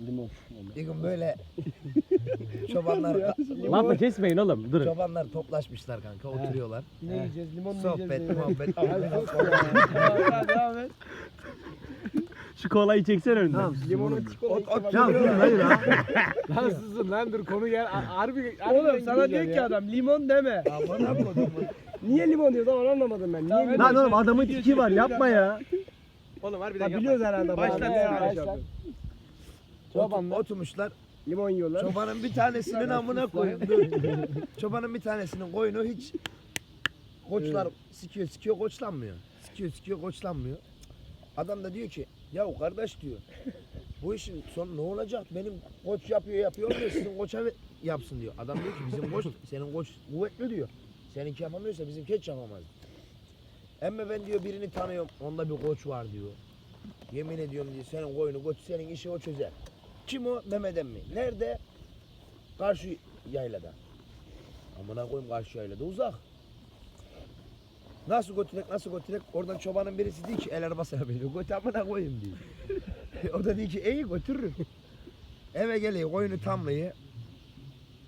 Limon. Bir gün böyle çobanlar Lafı kesmeyin oğlum. Durun. çobanlar toplaşmışlar kanka oturuyorlar. Ne yiyeceğiz? Limon mu Sohbet, yiyeceğiz? muhabbet. Hadi devam et. Şu kolayı çeksen önden. Tamam, limonun Ya dur hayır ha. Lan susun lan dur konu gel. Harbi, Oğlum sana diyor ki adam limon deme. Niye limon diyor lan anlamadım ben. Niye limon? Lan oğlum adamın tiki var yapma ya. Oğlum harbiden Ha, yapma. biliyoruz herhalde. Başla, bana. başla. Çobanlar Oturmuşlar. limon yiyorlar. Çobanın bir tanesinin amına koyun. Çobanın bir tanesinin koyunu hiç koçlar sikiyor sikiyor koçlanmıyor. Sikiyor sikiyor koçlanmıyor. Adam da diyor ki ya kardeş diyor. Bu işin son ne olacak? Benim koç yapıyor yapıyor diyor. Sizin koça yapsın diyor. Adam diyor ki bizim koç senin koç kuvvetli diyor. Seninki yapamıyorsa bizimki hiç yapamaz. Ama ben diyor birini tanıyorum. Onda bir koç var diyor. Yemin ediyorum diyor senin koyunu koç senin işi o çözer. Kim o? Mehmet emmi. Nerede? Karşı yaylada. Amına koyayım karşı yaylada uzak. Nasıl götürek nasıl götürek oradan çobanın birisi diyor ki el arabasına biniyor. Götür amına koyayım diyor. o da diyor ki iyi götürürüm. Eve geliyor koyunu tamlıyor.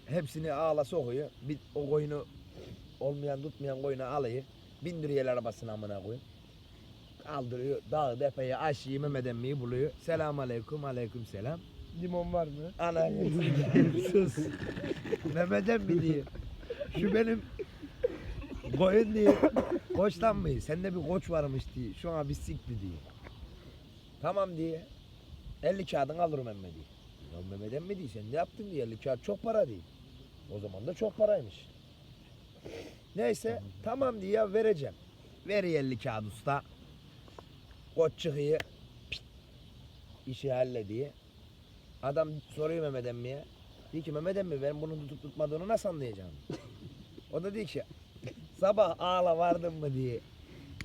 Hepsini ağla sokuyor. Bir, o koyunu olmayan tutmayan koyunu alıyor. Bindiriyor el arabasına amına koyayım. Kaldırıyor. Dağ depeye aşıyı Mehmet emmiyi buluyor. Selamun aleyküm aleyküm selam. Limon var mı? Ana sus. Mehmet emmi diyor. Şu benim koyun diyor. Koçtan mı? Sende bir koç varmış diyor. Şu an bir sikti diyor. Tamam diye. 50 kağıdını alırım emmi diyor. Ya Mehmet emmi diyor sen ne yaptın diyor. 50 kağıt çok para diyor. O zaman da çok paraymış. Neyse tamam diyor ya vereceğim. Veriyor 50 kağıt usta. Koç çıkıyor. Pit. İşi hallediyor. Adam soruyor Mehmet emmiye. Diyor ki Mehmet emmi ben bunu tutup tutmadığını nasıl anlayacağım? o da diyor ki sabah ağla vardın mı diye.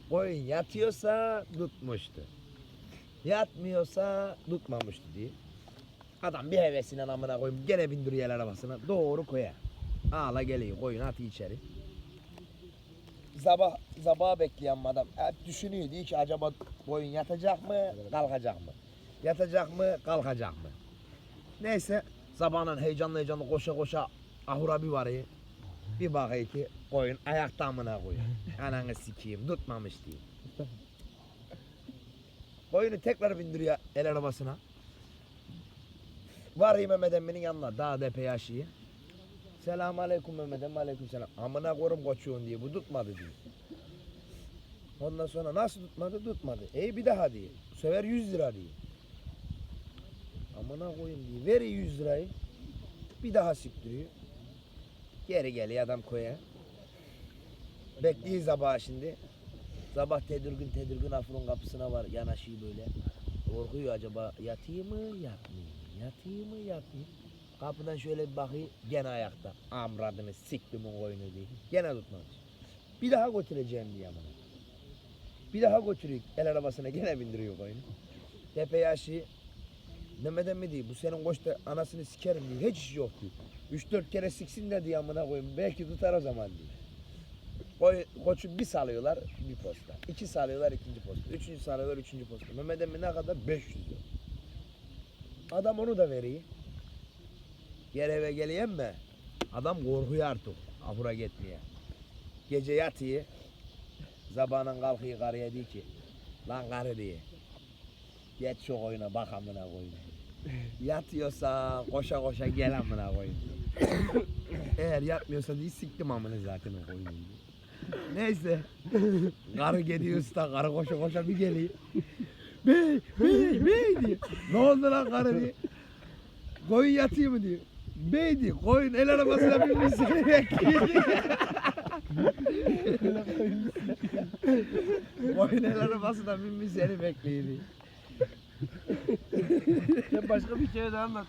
Koyun yatıyorsa tutmuştu. Yatmıyorsa tutmamıştı diye. Adam bir hevesinden amına koyayım gene bindiriyor el arabasına doğru koya. Ağla geliyor koyun atı içeri. Sabah sabah bekleyen adam hep düşünüyor diyor ki acaba koyun yatacak mı kalkacak mı? Yatacak mı kalkacak mı? Neyse sabahın heyecanlı heyecanlı koşa koşa ahura bir varıyor. Bir bakıyor ki koyun ayakta amına koyuyor. Ananı sikeyim tutmamış diye. Koyunu tekrar bindiriyor el arabasına. Varıyor Mehmet emminin yanına dağ depe yaşıyor. Selamun aleyküm Mehmet emmi aleyküm selam. Amına korum koçuğun diye bu tutmadı diyor. Ondan sonra nasıl tutmadı tutmadı. Ey bir daha diyor. Bu sefer 100 lira diyor. Amına koyayım diyor. Veriyor 100 lirayı. Bir daha siktiriyor. Geri geliyor adam koya. Bekliyor sabah şimdi. Sabah tedirgin tedirgin afronun kapısına var yanaşıyor böyle. Korkuyor acaba yatayım mı yatmayayım mı? Yatayım mı yatmayayım? Kapıdan şöyle bir bakıyor gene ayakta. Amradını siktim o koyunu diye. Gene tutmamış. Bir daha götüreceğim diye amına. Bir daha götürüyor el arabasına gene bindiriyor koyunu. Tepeye aşıyor. Mehmet emmi diyor bu senin koçta anasını sikerim diyor. Hiç iş yok diyor. Üç dört kere siksin de diye amına koyayım. Belki tutar o zaman diyor. Koy, koçu bir salıyorlar bir posta. İki salıyorlar ikinci posta. Üçüncü salıyorlar üçüncü posta. Mehmet emmi ne kadar? 500 lira. Adam onu da veriyor. Geri eve geleyim mi? Adam korkuyor artık. Ahura gitmeye. Gece yatıyor. Sabahın kalkıyor karıya diyor ki lan karı diye. Geç şu oyuna bak amına koyayım. Yatıyorsa koşa koşa gel amına koyayım. Eğer yatmıyorsa diye siktim amına zaten o koyunu. diyor. Neyse. Karı gidiyorsa da karı koşa koşa bir geliyor. Bey, bey, bey diyor. Ne oldu lan karı diye. Koyun yatıyor mu diyor. Bey diyor. Koyun el arabasına binmiş seni bekliyor diyor. Koyun el arabasına binmiş seni bekliyor diyor. Ya başka bir kere de anlat.